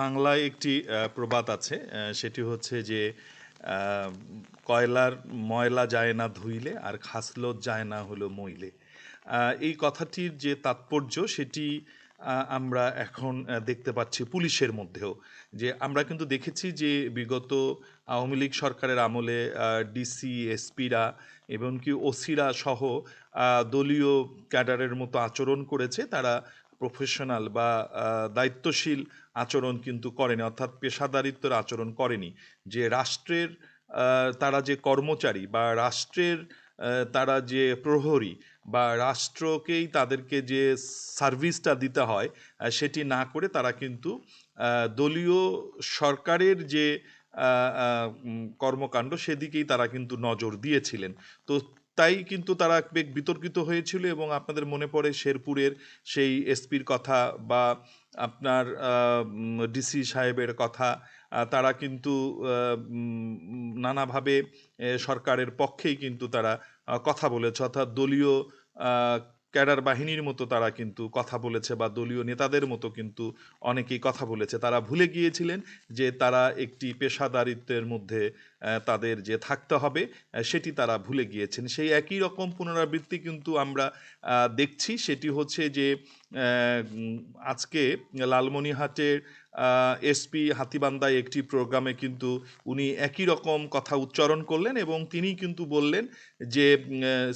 বাংলায় একটি প্রবাদ আছে সেটি হচ্ছে যে কয়লার ময়লা যায় না ধুইলে আর খাসলো যায় না হলো মইলে। এই কথাটির যে তাৎপর্য, সেটি আমরা এখন দেখতে পাচ্ছি পুলিশের মধ্যেও। যে আমরা কিন্তু দেখেছি যে বিগত আওয়ামী লীগ সরকারের আমলে ডিসি এসপিরা এবং কি ওসিরা সহ দলীয় ক্যাডারের মতো আচরণ করেছে। তারা প্রফেশনাল বা দায়িত্বশীল আচরণ কিন্তু করেনি, অর্থাৎ পেশাদারিত্বের আচরণ করেনি। যে রাষ্ট্রের তারা যে কর্মচারী বা রাষ্ট্রের তারা যে প্রহরী বা রাষ্ট্রকেই তাদেরকে যে সার্ভিসটা দিতে হয় সেটি না করে তারা কিন্তু দলীয় সরকারের যে কর্মকাণ্ড সেদিকেই তারা কিন্তু নজর দিয়েছিলেন। তো তাই কিন্তু তারা বেগ বিতর্কিত হয়েছিল এবং আপনাদের মনে পড়ে শেরপুরের সেই এসপির কথা বা আপনার ডিসি সাহেবের কথা তারা কিন্তু নানাভাবে সরকারের পক্ষেই কিন্তু তারা কথা বলেছে। অর্থাৎ দলীয় ক্যাডার বাহিনীর মতো তারা কিন্তু কথা বলেছে বা দলীয় নেতাদের মতো কিন্তু অনেকেই কথা বলেছে। তারা ভুলে গিয়েছিলেন যে তারা একটি পেশাদারিত্বের মধ্যে তাদের যে থাকতে হবে সেটি তারা ভুলে গিয়েছেন। সেই একই রকম পুনরাবৃত্তি কিন্তু আমরা দেখছি। সেটি হচ্ছে যে আজকে লালমনিহাটের এসপি হাতিবান্দায় একটি প্রোগ্রামে কিন্তু উনি একই রকম কথা উচ্চারণ করলেন এবং তিনি কিন্তু বললেন যে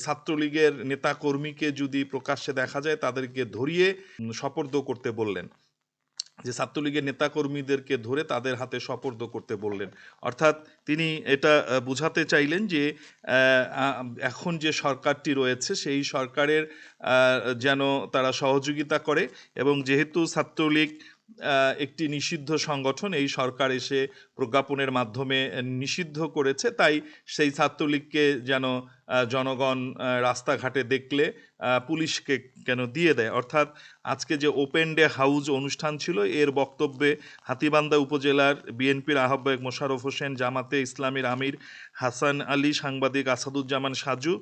ছাত্রলীগের নেতাকর্মীকে যদি প্রকাশ্যে দেখা যায় তাদেরকে ধরিয়ে সপর্দ করতে বললেন। যে ছাত্রলীগের নেতাকর্মীদেরকে ধরে তাদের হাতে সপর্দ করতে বললেন। অর্থাৎ তিনি এটা বোঝাতে চাইলেন যে এখন যে সরকারটি রয়েছে সেই সরকারের যেন তারা সহযোগিতা করে এবং যেহেতু ছাত্রলীগ একটি নিষিদ্ধ সংগঠন এই সরকার এসে প্রজ্ঞাপনের মাধ্যমে নিষিদ্ধ করেছে। তাই সেই ছাত্রলীগকে যেন জনগণ রাস্তাঘাটে দেখলে পুলিশকে কেন দিয়ে দেয়? অর্থাৎ আজকে যে ওপেন ডে হাউজ অনুষ্ঠান ছিল, এর বক্তব্যে হাতিবান্দা উপজেলার বিএনপির আহ্বায়ক মোশাররফ হোসেন, জামাতে ইসলামীর আমির হাসান আলী, সাংবাদিক আসাদুজ্জামান সাজু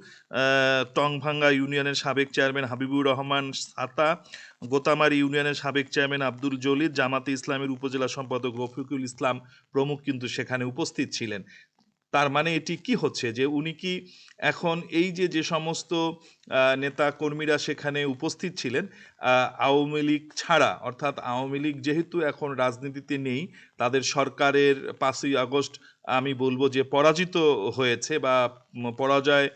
টংভাঙ্গা ইউনিয়নের সাবেক চেয়ারম্যান হাবিবুর রহমান সাতা, গোতামারি ইউনিয়নের সাবেক চেয়ারম্যান আব্দুল জলিল, জামাতে ইসলামের উপজেলা সম্পাদক রফিকুল ইসলাম প্রমুখ কিন্তু সেখানে উপস্থিত ছিলেন। তার মানে এটি কি হচ্ছে যে উনি কি এখন এই যে যে সমস্ত নেতা কর্মীরা সেখানে উপস্থিত ছিলেন আওয়ামী লীগ ছাড়া, অর্থাৎ আওয়ামী লীগ যেহেতু এখন রাজনীতিতে নেই, তাদের সরকারের পাঁচই আগস্ট আমি বলব যে পরাজিত হয়েছে বা পরাজয়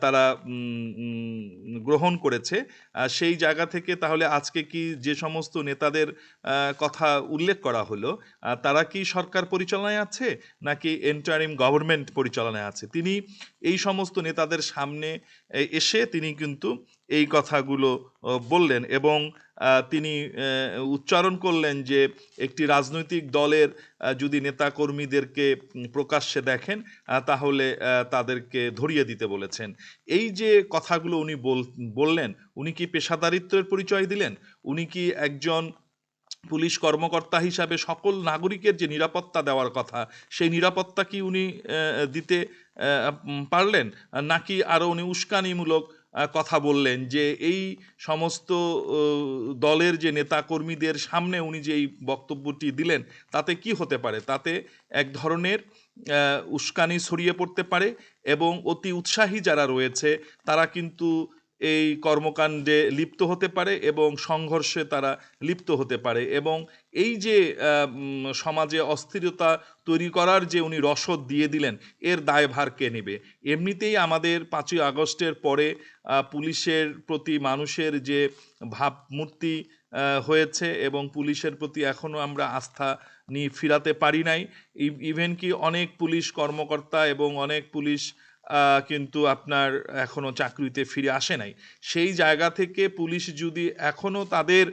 তারা গ্রহণ করেছে। সেই জায়গা থেকে তাহলে আজকে কি যে সমস্ত নেতাদের কথা উল্লেখ করা হলো তারা কি সরকার পরিচালনায় আছে নাকি এন্টারিম গভর্নমেন্ট পরিচালনায় আছে? তিনি এই সমস্ত নেতাদের সামনে এসে তিনি কিন্তু এই কথাগুলো বললেন এবং তিনি উচ্চারণ করলেন যে একটি রাজনৈতিক দলের যদি নেতাকর্মীদেরকে প্রকাশ্যে দেখেন তাহলে তাদেরকে ধরিয়ে দিতে বলেছেন। এই যে কথাগুলো উনি বললেন, উনি কি পেশাদারিত্বের পরিচয় দিলেন? উনি কি একজন পুলিশ কর্মকর্তা হিসাবে সকল নাগরিকের যে নিরাপত্তা দেওয়ার কথা, সেই নিরাপত্তা কি উনি দিতে পারলেন? নাকি আরও উনি উস্কানিমূলক কথা বললেন যে এই সমস্ত দলের যে নেতা কর্মীদের সামনে উনি যে এই বক্তব্যটি দিলেন, তাতে কি হতে পারে? তাতে এক ধরনের উস্কানি ছড়িয়ে পড়তে পারে এবং অতি উৎসাহী যারা রয়েছে, তারা কিন্তু এই কর্মকাণ্ডে লিপ্ত হতে পারে এবং সংঘর্ষে তারা লিপ্ত হতে পারে এবং এই যে সমাজে অস্থিরতা তৈরি করার যে উনি রসদ দিয়ে দিলেন, এর দায়ভার কে নেবে? এমনিতেই আমাদের পাঁচই আগস্টের পরে পুলিশের প্রতি মানুষের যে ভাবমূর্তি হয়েছে এবং পুলিশের প্রতি এখনও আমরা আস্থা নিয়ে ফিরাতে পারি নাই। ইভেন কি অনেক পুলিশ কর্মকর্তা এবং অনেক পুলিশ কিন্তু আপনার এখনও চাকরিতে ফিরে আসে নাই। সেই জায়গা থেকে পুলিশ যদি এখনও তাদের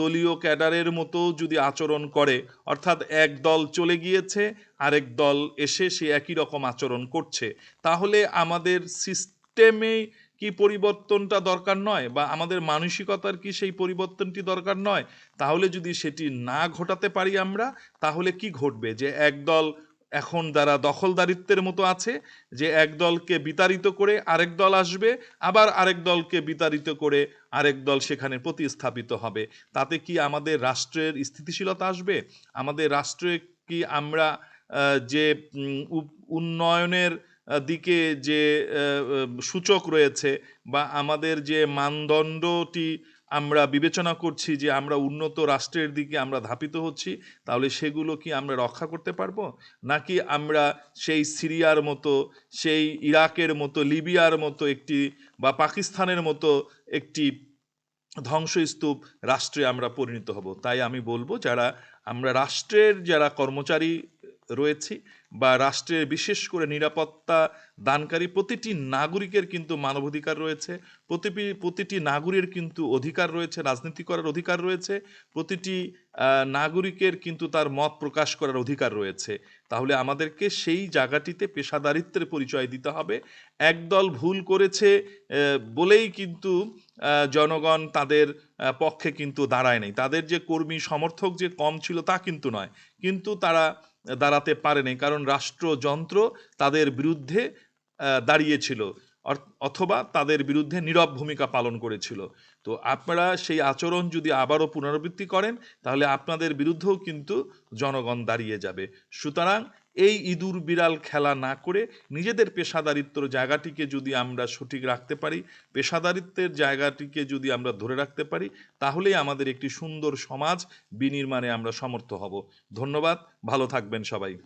দলীয় ক্যাডারের মতো যদি আচরণ করে, অর্থাৎ এক দল চলে গিয়েছে, আরেক দল এসে সে একই রকম আচরণ করছে, তাহলে আমাদের সিস্টেমে কি পরিবর্তনটা দরকার নয় বা আমাদের মানসিকতার কি সেই পরিবর্তনটি দরকার নয়? তাহলে যদি সেটি না ঘটাতে পারি আমরা, তাহলে কি ঘটবে? যে একদল এখন যারা দখলদারিত্বের মতো আছে, যে এক দলকে বিতাড়িত করে আরেক দল আসবে, আবার আরেক দলকে বিতাড়িত করে আরেক দল সেখানে প্রতিস্থাপিত হবে। তাতে কি আমাদের রাষ্ট্রের স্থিতিশীলতা আসবে? আমাদের রাষ্ট্রে কি আমরা যে উন্নয়নের দিকে যে সূচক রয়েছে বা আমাদের যে মানদণ্ডটি আমরা বিবেচনা করছি যে আমরা উন্নত রাষ্ট্রের দিকে আমরা ধাপিত হচ্ছি, তাহলে সেগুলো কি আমরা রক্ষা করতে পারব? নাকি আমরা সেই সিরিয়ার মতো, সেই ইরাকের মতো, লিবিয়ার মতো একটি বা পাকিস্তানের মতো একটি ধ্বংসস্তূপ রাষ্ট্রে আমরা পরিণত হব? তাই আমি বলব যারা, আমরা রাষ্ট্রের যারা কর্মচারী রয়েছি বা রাষ্ট্রের বিশেষ করে নিরাপত্তা দানকারী প্রতিটি নাগরিকের কিন্তু মানবাধিকার রয়েছে, প্রতিটি প্রতিটি নাগরিকের কিন্তু অধিকার রয়েছে, রাজনীতি করার অধিকার রয়েছে, প্রতিটি নাগরিকের কিন্তু তার মত প্রকাশ করার অধিকার রয়েছে। তাহলে আমাদেরকে সেই জায়গাটিতে পেশাদারিত্বের পরিচয় দিতে হবে। একদল ভুল করেছে বলেই কিন্তু জনগণ তাদের পক্ষে কিন্তু দাঁড়ায় নাই। তাদের যে কর্মী সমর্থক যে কম ছিল তা কিন্তু নয়। কিন্তু তারা দাঁড়াতে পারেনি কারণ রাষ্ট্রযন্ত্র তাদের বিরুদ্ধে দাঁড়িয়েছিল। অথবা তাদের বিরুদ্ধে নীরব ভূমিকা পালন করেছিল। তো আপনারা সেই আচরণ যদি আবারও পুনরাবৃত্তি করেন, তাহলে আপনাদের বিরুদ্ধেও কিন্তু জনগণ দাঁড়িয়ে যাবে। সুতরাং এই ইঁদুর বিড়াল খেলা না করে নিজেদের পেশাদারিত্বর জায়গাটিকে যদি আমরা সঠিক রাখতে পারি, পেশাদারিত্বের জায়গাটিকে যদি আমরা ধরে রাখতে পারি, তাহলেই আমাদের একটি সুন্দর সমাজ বিনির্মাণে আমরা সমর্থ হব। ধন্যবাদ, ভালো থাকবেন সবাই।